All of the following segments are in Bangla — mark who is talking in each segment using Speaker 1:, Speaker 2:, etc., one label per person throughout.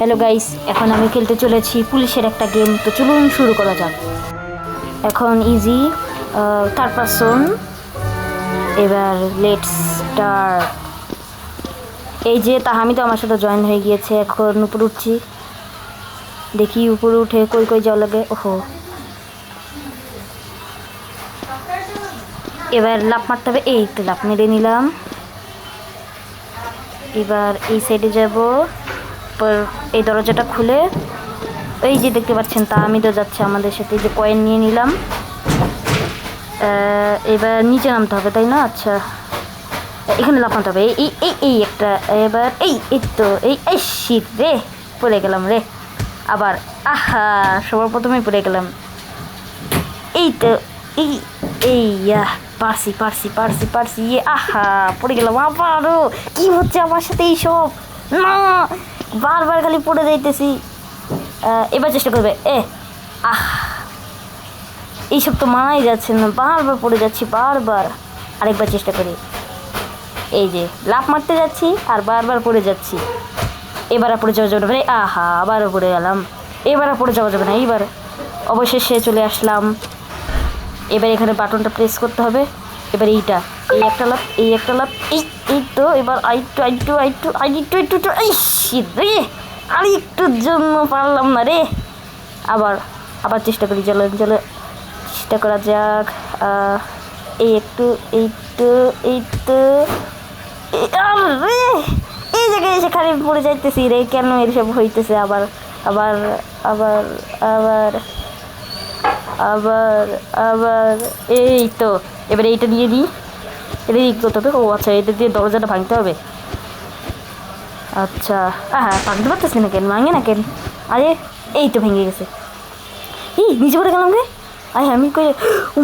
Speaker 1: হ্যালো গাইস, এখন আমি খেলতে চলেছি পুলিশের একটা গেম, তো চলুন শুরু করা যাক। এখন ইজি থার্ড পারসন এবার লেটস স্টার্ট এই যে তাহামি তো আমার সাথে জয়েন হয়ে গিয়েছে, এখন উপরে উঠছি। দেখি উপরে উঠে কই কই যাওয়া লাগে, ওহো। এবার লাফ মারতে হবে, এই তো লাফ মেরে নিলাম। এবার এই সাইডে যাব। পর এই দরজাটা খুলে এই যে দেখতে পাচ্ছেন তা আমি তো যাচ্ছে আমাদের সাথে যে কয়েন নিয়ে নিলাম। এবার নিচে নামতে হবে তাই না? আচ্ছা এখানে লাফাতে হবে। এই এই এই একটা এবার এই এই তো এই এই শীত রে পড়ে গেলাম রে। আবার আহা সবার প্রথমেই পড়ে গেলাম। এই তো এই এই ইয়াহ, পারছি পারছি পারছি পারছি ইয়ে আহা পড়ে গেলাম আবারও। কি হচ্ছে আমার সাথে এইসব? না বারবার খালি পড়ে যাইতেছি। এবার চেষ্টা করবে। এ আহ এইসব তো মানাই যাচ্ছে না। বারবার পড়ে যাচ্ছি বারবার। আরেকবার চেষ্টা করি। এই যে লাফ মারতে যাচ্ছি আর বারবার পড়ে যাচ্ছি। এবার পড়ে যাওয়া যাবে না। রে, আহা আবারও পড়ে গেলাম। এবার পড়ে যাওয়া যাবে না। এইবার অবশেষে চলে আসলাম। এবার এখানে বাটনটা প্রেস করতে হবে। এবার এইটা। এই একটা লাভ এই একটা লাভ এই এই তো এবার আই টু আই টু আই টু আই টু আই টু টু এই shit রে আর একটুর জন্য পারলাম না রে আবার আবার চেষ্টা করি চলো চলো চেষ্টা করা যাক এই একটু এই তো এই তো আরে এই জায়গায় এসে খালি পড়ে যাইতেছি রে কেন এসব হইতেছে আবার আবার আবার আবার আবার আবার এই তো এবার এইটা দিয়ে দিই এটা দিয়ে কী করতে হবে ও আচ্ছা এটা দিয়ে দরজাটা ভাঙতে হবে। আচ্ছা হ্যাঁ ভাঙতে পারতেছি না কেন? ভাঙে না কেন? আরে, এই তো ভেঙে গেছে। এই, নিচে পড়ে গেলাম রে। আরে, আমি কই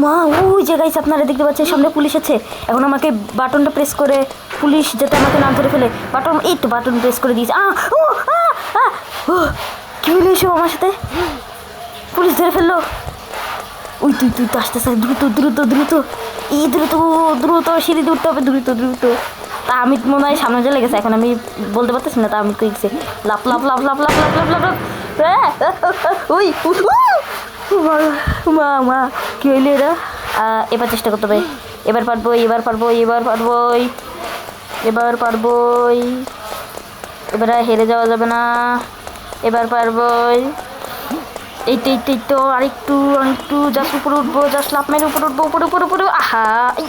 Speaker 1: মা, ওই জায়গায় আপনারা দেখতে পাচ্ছেন, সামনে পুলিশ আছে। এখন আমাকে বাটনটা প্রেস করে, পুলিশ যাতে আমাকে না ধরে ফেলে। বাটন এই তো বাটন প্রেস করে দিয়েছে। আ ও কী হলো এসব আমার সাথে? পুলিশ ধরে ফেলল। ওই, তুই তুই তো আস্তে, দ্রুত দ্রুত দ্রুত। এই দ্রুত দ্রুত সিঁড়ি উঠতে হবে দ্রুত দ্রুত। তা আমি মনে হয় সামনে চলে গেছে এখন আমি বলতে পারতেছি না তা আমি কই গেছে? লাফ লাফ লাফ লাফ লাফ লাফ লাফ লাফ ওই উহ, মা মা কি হইল এরা? এবার চেষ্টা করতে হবে। এবার পারব এবার পারব এবার পারব এবার পারবোই এবার হেরে যাওয়া যাবে না। এবার পারবোই এই তো এই তো এই তো আরেকটু আরেকটু জাস্ট উপরে উঠবো জাস্ট লাভ উপরে উঠবো, উপরে উপরে উপরে আহা,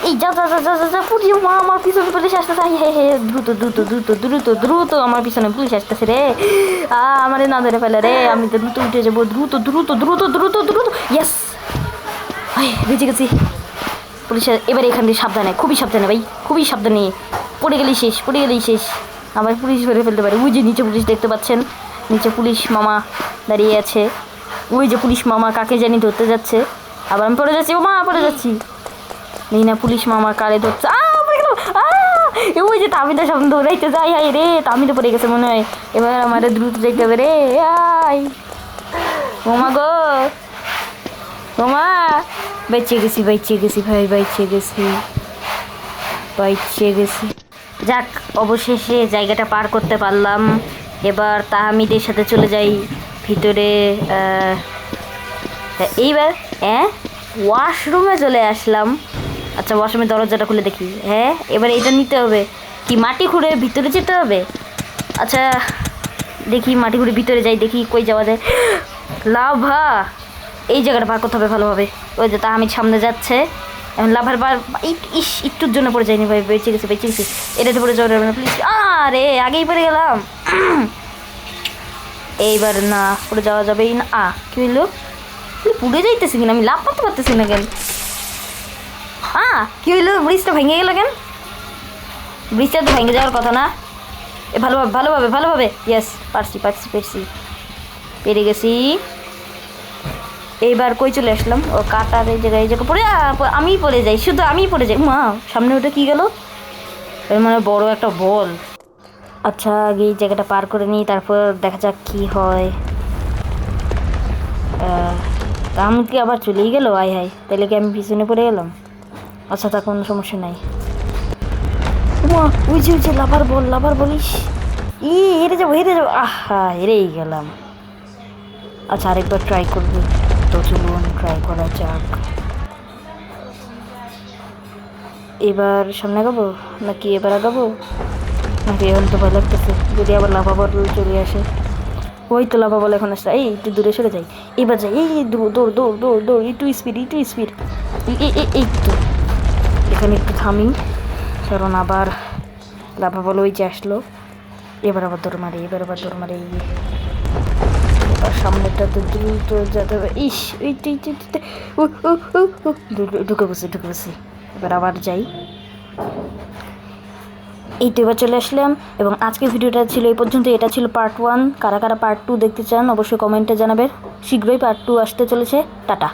Speaker 1: এই যা যা যা যা যা যা, পুড়িয়ে, মা, আমার পিছনে পুলিশ আসতেছে হে হে, দ্রুত দ্রুত দ্রুত দ্রুত দ্রুত আমার পিছনে পুলিশ আসতেছে রে, আ, আমারে না ধরে ফেলে রে, আমি তো দ্রুত উঠে যাব, দ্রুত দ্রুত দ্রুত দ্রুত দ্রুত ইয়েস আই বেঁচে গেছি। পুলিশ এবার এখান থেকে সাবধানে, খুবই সাবধানে ভাই, খুবই সাবধানে, পড়ে গেলেই শেষ, পড়ে গেলেই শেষ। আবার পুলিশ ধরে ফেলতে পারে যে নিচে পুলিশ দেখতে পাচ্ছেন, নিচে পুলিশ মামা দাঁড়িয়ে আছে। ওই যে পুলিশ মামা কাকে জানি ধরতে যাচ্ছে। আবার আমি পড়ে যাচ্ছি। ও মা পড়ে যাচ্ছি। নেই না, পুলিশ মামা কারে ধরছে। আ ওই যে তামিটা সামনে দৌড়াইতে যাই হাই রে তামি তো পড়ে গেছে মনে হয়। এবার আমার দ্রুত দেখতে হবে রে। আই মামা গো। মামা বেঁচে গেছি বেঁচে গেছি ভাই বেঁচে গেছি। বেঁচে গেছি। যাক, অবশেষে জায়গাটা পার করতে পারলাম। এবার তাহামিদের সাথে চলে যাই। ভিতরে এইবার হ্যাঁ ওয়াশরুমে চলে আসলাম। আচ্ছা ওয়াশরুমের দরজাটা খুলে দেখি। হ্যাঁ এবার এটা নিতে হবে। কি, মাটি খুঁড়ে ভিতরে যেতে হবে? আচ্ছা দেখি মাটি খুঁড়ে ভিতরে যাই, দেখি কই যাওয়া যায়। লাভা, এই জায়গাটা পার করতে হবে ভালোভাবে। ওই যে, তা আমি সামনে যাচ্ছে। এখন লাভার বার ইস, একটুর জন্য পড়ে যায়নি, ভাই, বেঁচে গেছে বেঁচে গেছে। এটাতে পড়ে যাওয়া না প্লিজ আরে, আগেই পড়ে গেলাম। এইবার না পড়ে যাওয়া যাবেই না। আ কি হইল? বলি, পুড়ে যাইতেছি কিনা? আমি লাভ করতে পারতেছি না কেন? আ কি হইল? ব্রিজটা ভেঙে গেল কেন? ব্রিজটা তো ভেঙে যাওয়ার কথা না। এ ভালোভাবে ভালোভাবে ভালোভাবে ইয়েস পারছি পারছি পারছি। পেরে গেছি। এইবার কই চলে আসলাম? ও কাটার এই জায়গায় এই জায়গায় পড়ে আ, প- আমিই পড়ে যাই শুধু আমিই পড়ে যাই। মা সামনে ওটা কি গেল? মানে বড় একটা বল। আচ্ছা আগে এই জায়গাটা পার করে নিই, তারপর দেখা যাক কি হয়। আমি কি আবার চলেই গেল? আয় হাই তাহলে কি আমি পিছনে পড়ে গেলাম? আচ্ছা তা কোনো সমস্যা নাই। ওই যে ওই যে, লাভার বল, লাভার বলিস? ই, হেরে যাব হেরে যাব। আহা, হেরেই গেলাম। আচ্ছা আরেকবার ট্রাই করব। তো চলুন ট্রাই করা যাক। এবার সামনে আগাবো? নাকি এবার আগাবো? নাকি এখন তো ভয় লাগতেছে। যদি আবার লাভা বল চলে আসে। ওই তো লাভা বল এখন আসছে। এই একটু দূরে সরে যাই। এবার যাই। এই এই, দৌড় দৌড় দৌড় দৌড় দৌড় একটু স্পিড একটু স্পিড এই তো। এখানে একটু থামি। কারণ আবার লাভা বল ওই যে আসলো। এবার আবার দৌড় মারে এবার আবার দৌড় মারে। এবার সামনেটাতে দ্রুত যেতে ইস এই তো, এই তো, এই তো, ঢুকে বসে ঢুকে বসে। এবার আবার যাই। এই তো এবার চলে আসলাম, এবং আজকের ভিডিওটা ছিল এই পর্যন্ত। এটা ছিল পার্ট ওয়ান কারা কারা পার্ট টু দেখতে চান, অবশ্যই কমেন্টে জানাবেন। শীঘ্রই পার্ট টু আসতে চলেছে। টাটা।